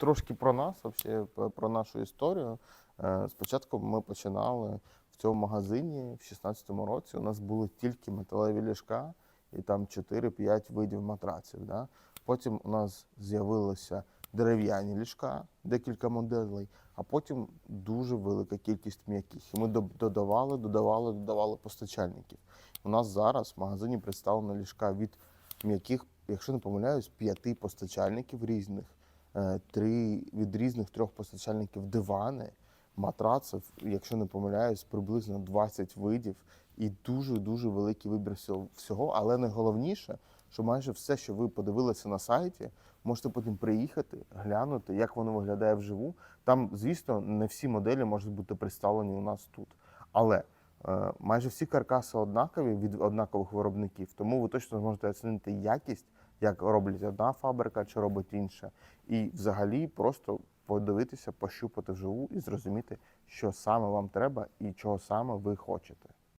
трошки про нас, п- про нашу історію. Е, Спочатку ми починали в цьому магазині в 16-му році. У нас були тільки металеві ліжка і там 4-5 видів матраців. Да? Потім у нас з'явилися дерев'яні ліжка, декілька моделей, а потім дуже велика кількість м'яких. І ми додавали, додавали, додавали постачальників. У нас зараз в магазині представлено ліжка від м'яких, якщо не помиляюсь, п'яти постачальників різних, три від різних трьох постачальників дивани, матраців, якщо не помиляюсь, приблизно 20 видів і дуже дуже великий вибір всього- всього. Але найголовніше, що майже все, що ви подивилися на сайті, можете потім приїхати, глянути, як воно виглядає вживу. Там, звісно, не всі моделі можуть бути представлені у нас тут. Але е, майже всі каркаси однакові від однакових виробників, тому ви точно зможете оцінити якість, як роблять одна фабрика чи робить інша, і взагалі просто подивитися, пощупати вживу і зрозуміти, що саме вам треба і чого саме ви хочете.